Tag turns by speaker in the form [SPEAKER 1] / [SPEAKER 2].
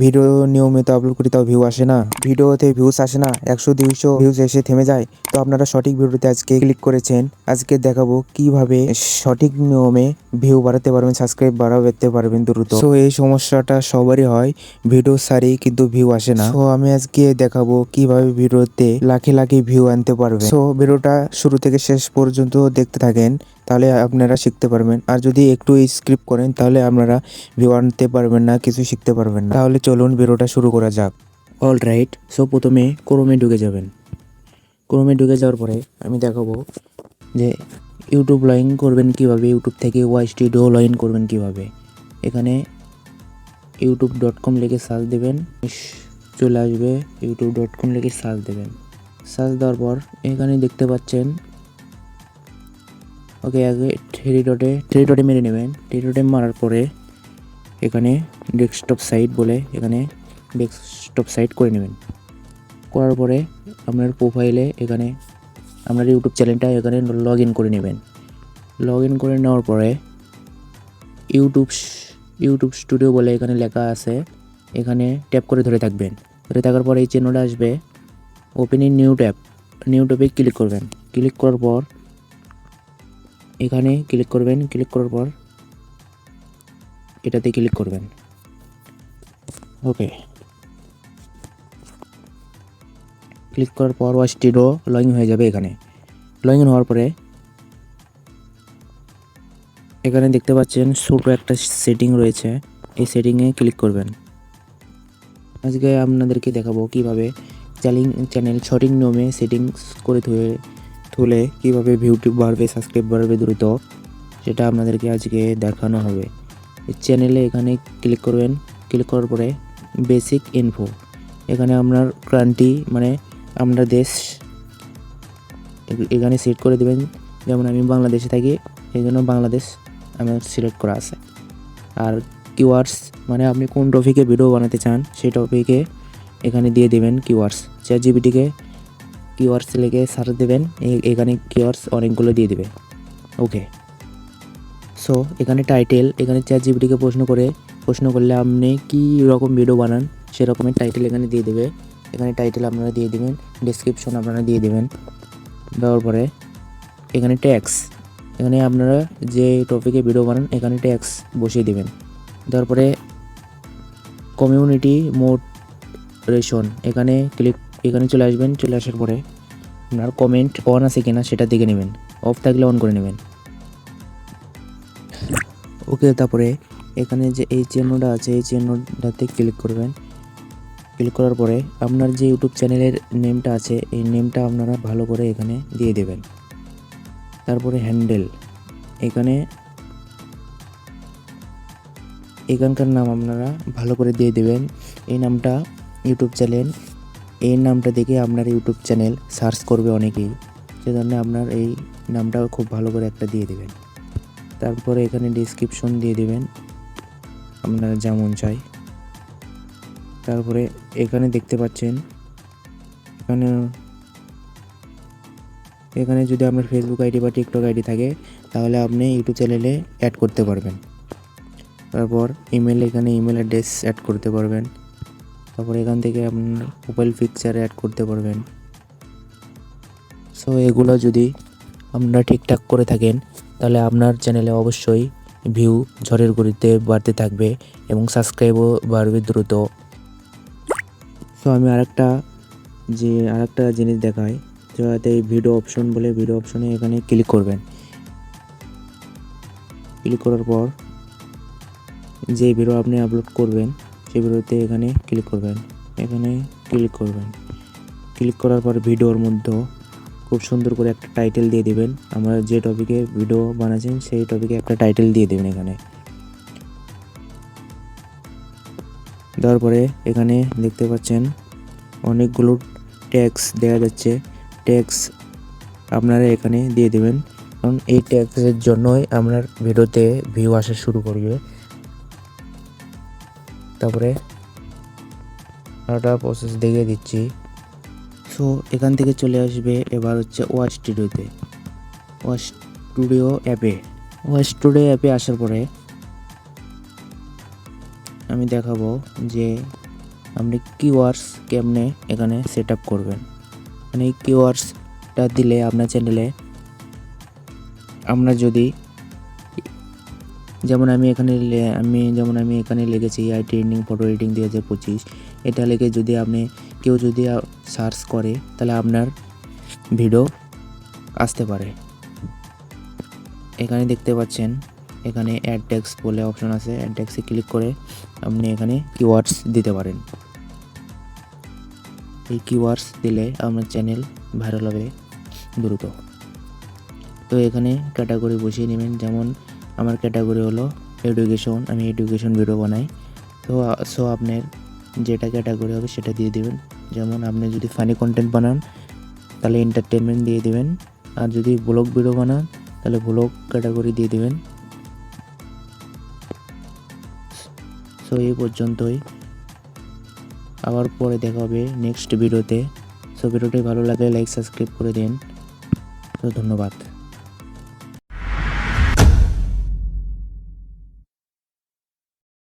[SPEAKER 1] Video নিয়মিত upload করি, তাও ভিউ আসে না। ভিডিওতে ভিউস আসে না, একশো, দুইশো ভিউস এসে থেমে যায়। তো আপনারা সঠিক ভিডিওতে আজকে ক্লিক করেছেন। আজকে দেখাবো কীভাবে সঠিক নিয়মে ভিউ বাড়াতে পারবেন সাবস্ক্রাইব বাড়াতে পারবেন দ্রুত। তো এই সমস্যাটা সবারই হয় ভিডিও সারি কিন্তু ভিউ আসে না। তো আমি আজকে দেখাবো কীভাবে ভিডিওতে লাখে লাখে ভিউ আনতে পারবেন। তো ভিডিওটা শুরু থেকে শেষ পর্যন্ত দেখতে থাকেন। তাহলে আপনারা শিখতে পারবেন। আর যদি একটু স্ক্রিপ্ট করেন, তাহলে আপনারা ভিউ আনতে পারবেন না, কিছু শিখতে পারবেন না। তাহলে চলুন ভিডিওটা শুরু করা যাক। অল রাইট সো প্রথমে ক্রোমে ঢুকে যাবেন। ক্রোমে ঢুকে যাওয়ার পরে আমি দেখাবো যে ইউটিউব লগ করবেন কীভাবে ইউটিউব থেকে ওয়াই স্টুডিও লগ করবেন কীভাবে। এখানে ইউটিউব ডট কম লিখে সার্চ দেবেন। চলে আসবে ইউটিউব ডট কম লিখে সার্চ দেবেন। সার্চ দেওয়ার পর এখানে দেখতে পাচ্ছেন ওকে আগে থ্রি ডটে থ্রি ডটে মেরে নেবেন। থ্রি ডটে মারার পরে এখানে ডেস্কটপ সাইট বলে এখানে ডেস্কটপ সাইট করে নেবেন। করার পরে আপনার প্রোফাইলে এখানে আপনার ইউটিউব চ্যানেলটা এখানে লগ ইন করে নেবেন। লগ ইন করে নেওয়ার পরে ইউটিউব ইউটিউব স্টুডিও বলে এখানে লেখা আছে, এখানে ট্যাপ করে ধরে থাকবেন। ধরে থাকার পরে এই চিহ্নটা আসবে open in new tab new ট্যাবে ক্লিক করবেন। ক্লিক করার পর এখানে ক্লিক করবেন ক্লিক করার পর এটাতে ক্লিক করবেন। ওকে ক্লিক করার পর ওয়াচ টিডো লগ ইন হয়ে যাবে এখানে। লগ ইন হওয়ার পরে এখানে দেখতে পাচ্ছেন ছোটো একটা সেটিং রয়েছে। এই সেটিংয়ে ক্লিক করবেন। আজকে আপনাদেরকে দেখাবো কীভাবে চ্যালিং চ্যানেল সঠিক নিয়মে সেটিংস করে ধুয়ে তুলে কীভাবে ভিউটি বাড়বে, সাবস্ক্রাইব বাড়বে দ্রুত, সেটা আপনাদেরকে আজকে দেখানো হবে। চ্যানেলে এখানে ক্লিক করবেন। ক্লিক করার পরে বেসিক ইনফো। এখানে আপনার ক্রান্তি মানে আপনার দেশ, এখানে সিলেক্ট করে দেবেন। যেমন আমি বাংলাদেশে থাকি এই জন্য বাংলাদেশ আমার সিলেক্ট করা আছে। আর কিওয়ার্ডস মানে আপনি কোন টপিকে ভিডিও বানাতে চান, সেই টপিকে এখানে দিয়ে দেবেন কিওয়ার্ডস চ্যাট জিবিটিকে কিওয়ার্ডস লিখে সার্চ দেবেন। এখানে কিওয়ার্ডস অনেকগুলো দিয়ে দেবে। ওকে সো এখানে টাইটেল এখানে চ্যাট জিবিটিকে প্রশ্ন করে, প্রশ্ন করলে আপনি কী রকম ভিডিও বানান সেরকমের টাইটেল এখানে দিয়ে দেবে। এখানে টাইটেল আপনারা দিয়ে দেবেন ডিসক্রিপশন আপনারা দিয়ে দেবেন। দেওয়ার পরে, এখানে ট্যাক্স এখানে আপনারা যে টপিকে ভিডিও বানান, এখানে ট্যাক্স বসিয়ে দেবেন। দেওয়ার পরে কমিউনিটি মোডরেশন এখানে ক্লিক এখানে চলে আসবেন, চলে আসার পরে আপনার কমেন্ট অন আছে কিনা সেটা দেখে নেবেন অফ থাকলে অন করে নেবেন। ওকে তারপরে এখানে যে এই চিহ্নটা আছে, এই চিহ্নটাতে ক্লিক করবেন। ক্লিক করার পরে আপনার যে ইউটিউব চ্যানেলের নেমটা আছে, এই নেমটা আপনারা ভালো করে এখানে দিয়ে দেবেন। তারপরে হ্যান্ডেল এখানে এখানকার নাম আপনারা ভালো করে দিয়ে দেবেন। এই নামটা ইউটিউব চ্যানেল এই নামটা দেখে আপনার ইউটিউব চ্যানেল সার্চ করবে অনেকেই। সেজন্য আপনার এই নামটা খুব ভালো করে একটা দিয়ে দেবেন। তারপরে এখানে ডিসক্রিপশন দিয়ে দেবেন আপনারা যেমন চাই। তারপরে এখানে দেখতে পাচ্ছেন, এখানে এখানে যদি আপনার ফেসবুক আইডি বা টিকটক আইডি থাকে, তাহলে আপনি ইউটিউব চ্যানেলে অ্যাড করতে পারবেন। তারপর ইমেল এখানে ইমেল অ্যাড্রেস অ্যাড করতে পারবেন। তারপর এখান থেকে আপনার মোবাইল পিকচার অ্যাড করতে পারবেন। সো এগুলো যদি আপনারা ঠিকঠাক করে থাকেন, তাহলে আপনার চ্যানেলে অবশ্যই ভিউ ঝড়ের গতিতে বাড়তে থাকবে এবং সাবস্ক্রাইবও বাড়বে দ্রুত। সো আমি আরেকটা যে আরেকটা জিনিস দেখাই যাতে ভিডিও অপশন বলে ভিডিও অপশনে এখানে ক্লিক করবেন। ক্লিক করার পর যে ভিডিও আপনি আপলোড করবেন ভিডিওতে এখানে ক্লিক করবেন। এখানে ক্লিক করবেন। ক্লিক করার পর ভিডিওর মধ্যে খুব সুন্দর করে একটা টাইটেল দিয়ে দিবেন। আমরা যে টপিকে ভিডিও বানাচ্ছেন সেই টপিকে একটা টাইটেল দিয়ে দেবেন এখানে। দেওয়ার পরে এখানে দেখতে পাচ্ছেন অনেকগুলো ট্যাক্স দেখা যাচ্ছে। ট্যাক্স আপনারা এখানে দিয়ে দেবেন। কারণ এই ট্যাক্সের জন্যই আপনার ভিডিওতে ভিউ আসা শুরু করবে। তারপরে আরেকটা প্রসেস দেখিয়ে দিচ্ছি। সো এখান থেকে চলে আসবে এবার হচ্ছে ওয়াচ স্টুডিওতে ওয়াচ স্টুডিও অ্যাপে ওয়াচ স্টুডিও অ্যাপে আসার পরে আমি দেখাবো যে আপনি কিওয়ার্ডস কেমনে এখানে সেট আপ করবেন। মানে কিওয়ার্ডসটা দিলে আপনার চ্যানেলে আমরা যদি যেমন আমি এখানে আমি, যেমন আমি এখানে লিখেছি আই ট্রেন্ডিং ফটো এডিটিং দুই হাজার পঁচিশ, এটা লিখে যদি আপনি কেউ যদি সার্চ করে, তাহলে আপনার ভিডিও আসতে পারে। এখানে দেখতে পাচ্ছেন, এখানে অ্যাড ট্যাক্স বলে অপশন আছে অ্যাড ট্যাক্সে ক্লিক করে আপনি এখানে কিওয়ার্ডস দিতে পারেন। এই কিওয়ার্ডস দিলে আপনার চ্যানেল ভাইরাল হবে দ্রুত। তো এখানে ক্যাটাগরি বসিয়ে নেবেন, যেমন আমার ক্যাটাগরি হলো এডুকেশন আমি এডুকেশন ভিডিও বানাই। তো সো আপনার যেটা ক্যাটাগরি হবে সেটা দিয়ে দেবেন। যেমন আপনি যদি ফানি কন্টেন্ট বানান, তাহলে এন্টারটেনমেন্ট দিয়ে দেবেন। আর যদি ব্লগ ভিডিও বানান, তাহলে ব্লগ ক্যাটাগরি দিয়ে দেবেন। সো এই পর্যন্তই। আবার পরে দেখা হবে নেক্সট ভিডিওতে সো ভিডিওটি ভালো লাগলে লাইক সাবস্ক্রাইব করে দিন। তো, ধন্যবাদ।